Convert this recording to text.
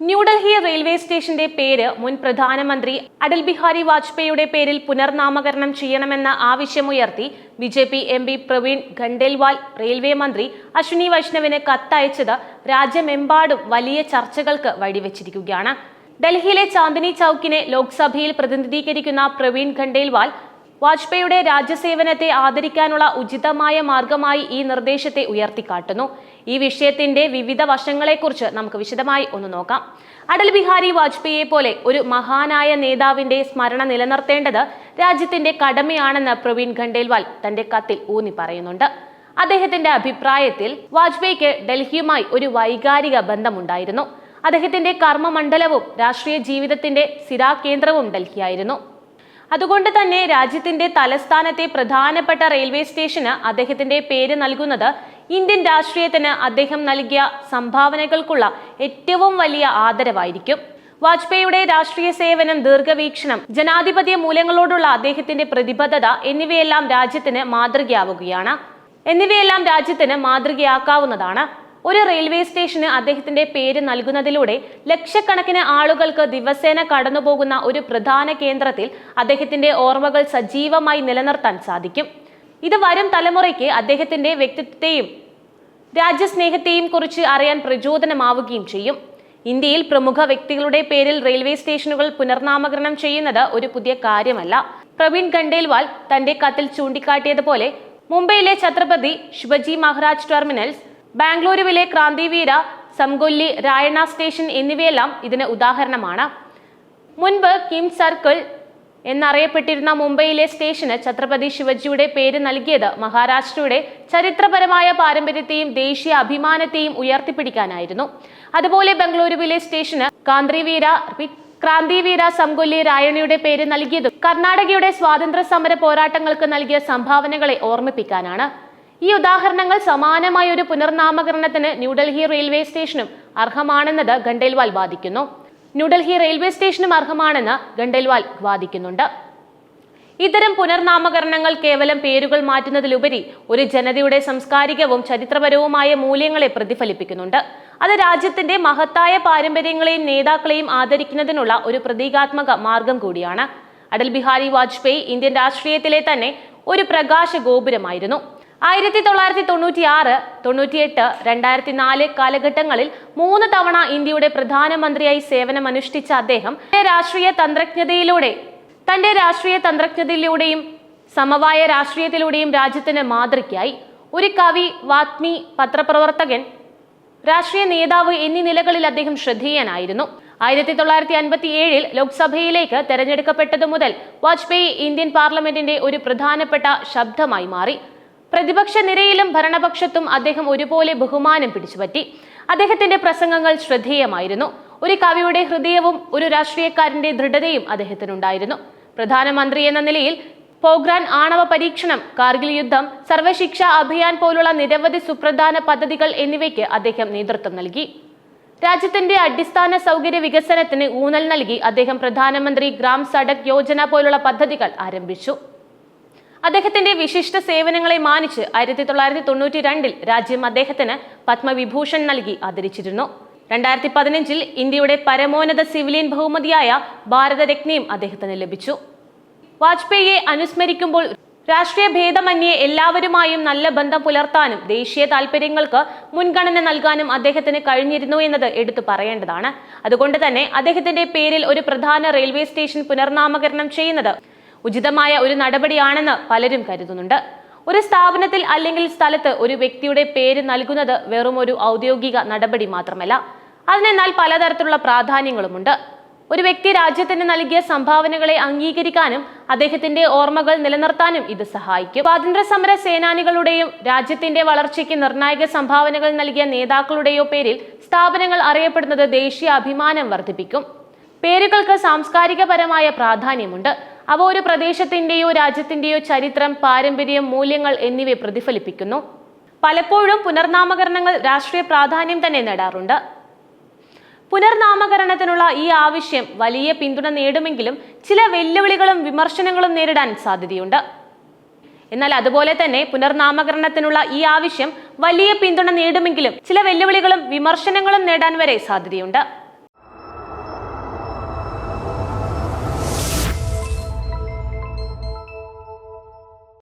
New Delhi railway സ്റ്റേഷന്റെ പേര് മുൻ പ്രധാനമന്ത്രി അടൽ ബിഹാരി വാജ്പേയിയുടെ പേരിൽ പുനർനാമകരണം ചെയ്യണമെന്ന ആവശ്യമുയർത്തി B J P M P Praveen Khandelwal railway മന്ത്രി അശ്വിനി വൈഷ്ണവിന് കത്തയച്ചത് രാജ്യമെമ്പാടും വലിയ ചർച്ചകൾക്ക് വഴിവെച്ചിരിക്കുകയാണ്. ഡൽഹിയിലെ ചാന്ദിനി ചൌക്കിനെ ലോക്സഭയിൽ പ്രതിനിധീകരിക്കുന്ന പ്രവീൺ ഖണ്ഡേൽവാൽ വാജ്പേയിയുടെ രാജ്യസേവനത്തെ ആദരിക്കാനുള്ള ഉചിതമായ മാർഗമായി ഈ നിർദ്ദേശത്തെ ഉയർത്തിക്കാട്ടുന്നു. ഈ വിഷയത്തിന്റെ വിവിധ വശങ്ങളെക്കുറിച്ച് നമുക്ക് വിശദമായി ഒന്ന് നോക്കാം. അടൽ ബിഹാരി വാജ്പേയിയെ പോലെ ഒരു മഹാനായ നേതാവിന്റെ സ്മരണ നിലനിർത്തേണ്ടത് രാജ്യത്തിന്റെ കടമയാണെന്ന് പ്രവീൺ ഖണ്ഡേൽവാൽ തന്റെ കത്തിൽ ഊന്നി പറയുന്നുണ്ട്. അദ്ദേഹത്തിന്റെ അഭിപ്രായത്തിൽ വാജ്പേയിക്ക് ഡൽഹിയുമായി ഒരു വൈകാരിക ബന്ധമുണ്ടായിരുന്നു. അദ്ദേഹത്തിന്റെ കർമ്മമണ്ഡലവും രാഷ്ട്രീയ ജീവിതത്തിന്റെ സ്ഥിരാകേന്ദ്രവും ഡൽഹിയായിരുന്നു. അതുകൊണ്ട് തന്നെ രാജ്യത്തിന്റെ തലസ്ഥാനത്തെ പ്രധാനപ്പെട്ട റെയിൽവേ സ്റ്റേഷന് അദ്ദേഹത്തിന്റെ പേര് നൽകുന്നത് ഇന്ത്യൻ രാഷ്ട്രീയത്തിന് അദ്ദേഹം നൽകിയ സംഭാവനകൾക്കുള്ള ഏറ്റവും വലിയ ആദരവായിരിക്കും. വാജ്പേയിയുടെ രാഷ്ട്രീയ സേവനം ദീർഘവീക്ഷണം ജനാധിപത്യ മൂല്യങ്ങളോടുള്ള അദ്ദേഹത്തിന്റെ പ്രതിബദ്ധത എന്നിവയെല്ലാം രാജ്യത്തിന് മാതൃകയാവുകയാണ്. എന്നിവയെല്ലാം രാജ്യത്തിന് മാതൃകയാക്കാവുന്നതാണ്. ഒരു റെയിൽവേ സ്റ്റേഷന് അദ്ദേഹത്തിന്റെ പേര് നൽകുന്നതിലൂടെ ലക്ഷക്കണക്കിന് ആളുകൾക്ക് ദിവസേന കടന്നുപോകുന്ന ഒരു പ്രധാന കേന്ദ്രത്തിൽ അദ്ദേഹത്തിന്റെ ഓർമ്മകൾ സജീവമായി നിലനിർത്താൻ സാധിക്കും. ഇത് വരും തലമുറയ്ക്ക് അദ്ദേഹത്തിന്റെ വ്യക്തിത്വത്തെയും രാജ്യസ്നേഹത്തെയും കുറിച്ച് അറിയാൻ പ്രചോദനമാവുകയും ചെയ്യും. ഇന്ത്യയിൽ പ്രമുഖ വ്യക്തികളുടെ പേരിൽ റെയിൽവേ സ്റ്റേഷനുകൾ പുനർനാമകരണം ചെയ്യുന്നത് ഒരു പുതിയ കാര്യമല്ല. പ്രവീൺ ഖണ്ഡേൽവാൾ തന്റെ കത്തിൽ ചൂണ്ടിക്കാട്ടിയതുപോലെ മുംബൈയിലെ ഛത്രപതി ശിവജി മഹാരാജ് ടെർമിനൽസ് ബാംഗ്ലൂരുവിലെ ക്രാന്തിവീര സംഗൊല്ലി രായണ സ്റ്റേഷൻ എന്നിവയെല്ലാം ഇതിന് ഉദാഹരണമാണ്. മുൻപ് കിം സർക്കിൾ എന്നറിയപ്പെട്ടിരുന്ന മുംബൈയിലെ സ്റ്റേഷന് ഛത്രപതി ശിവജിയുടെ പേര് നൽകിയത് മഹാരാഷ്ട്രയുടെ ചരിത്രപരമായ പാരമ്പര്യത്തെയും ദേശീയ അഭിമാനത്തെയും ഉയർത്തിപ്പിടിക്കാനായിരുന്നു. അതുപോലെ ബംഗളൂരുവിലെ സ്റ്റേഷന് കാന്ത്രിവീര ക്രാന്തിവീര സംഗൊല്ലി രായണയുടെ പേര് നൽകിയതും കർണാടകയുടെ സ്വാതന്ത്ര്യ സമര പോരാട്ടങ്ങൾക്ക് നൽകിയ സംഭാവനകളെ ഓർമ്മിപ്പിക്കാനാണ്. ഈ ഉദാഹരണങ്ങൾ സമാനമായ ഒരു പുനർനാമകരണത്തിന് ന്യൂഡൽഹി റെയിൽവേ സ്റ്റേഷനും അർഹമാണെന്നത് ഖണ്ഡേൽവാൽ വാദിക്കുന്നു. ന്യൂഡൽഹി റെയിൽവേ സ്റ്റേഷനും അർഹമാണെന്ന് ഖണ്ഡേൽവാൽ വാദിക്കുന്നുണ്ട്. ഇത്തരം പുനർനാമകരണങ്ങൾ കേവലം പേരുകൾ മാറ്റുന്നതിലുപരി ഒരു ജനതയുടെ സംസ്കാരികവും ചരിത്രപരവുമായ മൂല്യങ്ങളെ പ്രതിഫലിപ്പിക്കുന്നുണ്ട്. അത് രാജ്യത്തിന്റെ മഹത്തായ പാരമ്പര്യങ്ങളെയും നേതാക്കളെയും ആദരിക്കുന്നതിനുള്ള ഒരു പ്രതീകാത്മക മാർഗം കൂടിയാണ്. അടൽ ബിഹാരി വാജ്പേയി ഇന്ത്യൻ രാഷ്ട്രീയത്തിലെ തന്നെ ഒരു പ്രകാശ ഗോപുരമായിരുന്നു ആയിരത്തി തൊള്ളായിരത്തി തൊണ്ണൂറ്റി ആറ് തൊണ്ണൂറ്റിയെട്ട് രണ്ടായിരത്തി നാല് കാലഘട്ടങ്ങളിൽ മൂന്ന് തവണ ഇന്ത്യയുടെ പ്രധാനമന്ത്രിയായി സേവനമനുഷ്ഠിച്ച അദ്ദേഹം രാഷ്ട്രീയ തന്ത്രജ്ഞതയിലൂടെ തന്റെ രാഷ്ട്രീയ തന്ത്രജ്ഞതയിലൂടെയും സമവായ രാഷ്ട്രീയത്തിലൂടെയും രാജ്യത്തിന് മാതൃകയായി ഒരു കവി വാത്മി പത്രപ്രവർത്തകൻ രാഷ്ട്രീയ നേതാവ് എന്നീ നിലകളിൽ അദ്ദേഹം ശ്രദ്ധേയനായിരുന്നു. ആയിരത്തി തൊള്ളായിരത്തി അൻപത്തി ഏഴിൽ ലോക്സഭയിലേക്ക് തെരഞ്ഞെടുക്കപ്പെട്ടതു മുതൽ വാജ്പേയി ഇന്ത്യൻ പാർലമെന്റിന്റെ ഒരു പ്രധാനപ്പെട്ട ശബ്ദമായി മാറി. പ്രതിപക്ഷ നിരയിലും ഭരണപക്ഷത്തും അദ്ദേഹം ഒരുപോലെ ബഹുമാനം പിടിച്ചുപറ്റി. അദ്ദേഹത്തിന്റെ പ്രസംഗങ്ങൾ ശ്രദ്ധേയമായിരുന്നു. ഒരു കവിയുടെ ഹൃദയവും ഒരു രാഷ്ട്രീയക്കാരന്റെ ദൃഢതയും അദ്ദേഹത്തിനുണ്ടായിരുന്നു. പ്രധാനമന്ത്രി എന്ന നിലയിൽ പോഗ്രാൻ ആണവ പരീക്ഷണം കാർഗിൽ യുദ്ധം സർവശിക്ഷ അഭിയാൻ പോലുള്ള നിരവധി സുപ്രധാന പദ്ധതികൾ എന്നിവയ്ക്ക് അദ്ദേഹം നേതൃത്വം നൽകി. രാജ്യത്തിന്റെ അടിസ്ഥാന സൗകര്യ വികസനത്തിന് ഊന്നൽ നൽകി അദ്ദേഹം പ്രധാനമന്ത്രി ഗ്രാം സഡക് യോജന പോലുള്ള പദ്ധതികൾ ആരംഭിച്ചു. അദ്ദേഹത്തിന്റെ വിശിഷ്ട സേവനങ്ങളെ മാനിച്ച് ആയിരത്തി തൊള്ളായിരത്തി തൊണ്ണൂറ്റി രണ്ടിൽ രാജ്യം അദ്ദേഹത്തിന് പത്മവിഭൂഷൺ നൽകി ആദരിച്ചിരുന്നു. രണ്ടായിരത്തി പതിനഞ്ചിൽ ഇന്ത്യയുടെ പരമോന്നത സിവിലിയൻ ബഹുമതിയായ ഭാരതരത്നയും അദ്ദേഹത്തിന് ലഭിച്ചു. വാജ്പേയിയെ അനുസ്മരിക്കുമ്പോൾ രാഷ്ട്രീയ ഭേദമന്യേ എല്ലാവരുമായും നല്ല ബന്ധം പുലർത്താനും ദേശീയ താല്പര്യങ്ങൾക്ക് മുൻഗണന നൽകാനും അദ്ദേഹത്തിന് കഴിഞ്ഞിരുന്നു എന്നത് എടുത്തു പറയേണ്ടതാണ്. അതുകൊണ്ട് തന്നെ അദ്ദേഹത്തിന്റെ പേരിൽ ഒരു പ്രധാന റെയിൽവേ സ്റ്റേഷൻ പുനർനാമകരണം ചെയ്യുന്നത് ഉചിതമായ ഒരു നടപടിയാണെന്ന് പലരും കരുതുന്നുണ്ട്. ഒരു സ്ഥാപനത്തിൽ അല്ലെങ്കിൽ സ്ഥലത്ത് ഒരു വ്യക്തിയുടെ പേര് നൽകുന്നത് വെറും ഒരു ഔദ്യോഗിക നടപടി മാത്രമല്ല. അതിനെന്നാൽ പലതരത്തിലുള്ള പ്രാധാന്യങ്ങളുമുണ്ട്. ഒരു വ്യക്തി രാജ്യത്തിന് നൽകിയ സംഭാവനകളെ അംഗീകരിക്കാനും അദ്ദേഹത്തിന്റെ ഓർമ്മകൾ നിലനിർത്താനും ഇത് സഹായിക്കും. സ്വാതന്ത്ര്യ സമര സേനാനികളുടെയും രാജ്യത്തിന്റെ വളർച്ചയ്ക്ക് നിർണായക സംഭാവനകൾ നൽകിയ നേതാക്കളുടെയോ പേരിൽ സ്ഥാപനങ്ങൾ അറിയപ്പെടുന്നത് ദേശീയ അഭിമാനം വർദ്ധിപ്പിക്കും. പേരുകൾക്ക് സാംസ്കാരികപരമായ പ്രാധാന്യമുണ്ട്. അവ ഒരു പ്രദേശത്തിന്റെയോ രാജ്യത്തിന്റെയോ ചരിത്രം പാരമ്പര്യം മൂല്യങ്ങൾ എന്നിവയെ പ്രതിഫലിപ്പിക്കുന്നു. പലപ്പോഴും പുനർനാമകരണങ്ങൾ രാഷ്ട്രീയ പ്രാധാന്യം തന്നെ നേടാറുണ്ട്. പുനർനാമകരണത്തിനുള്ള ഈ ആവശ്യം വലിയ പിന്തുണ നേടുമെങ്കിലും ചില വെല്ലുവിളികളും വിമർശനങ്ങളും നേരിടാൻ സാധ്യതയുണ്ട്. എന്നാൽ അതുപോലെ തന്നെ പുനർനാമകരണത്തിനുള്ള ഈ ആവശ്യം വലിയ പിന്തുണ നേടുമെങ്കിലും ചില വെല്ലുവിളികളും വിമർശനങ്ങളും നേടാൻ വരെ സാധ്യതയുണ്ട്.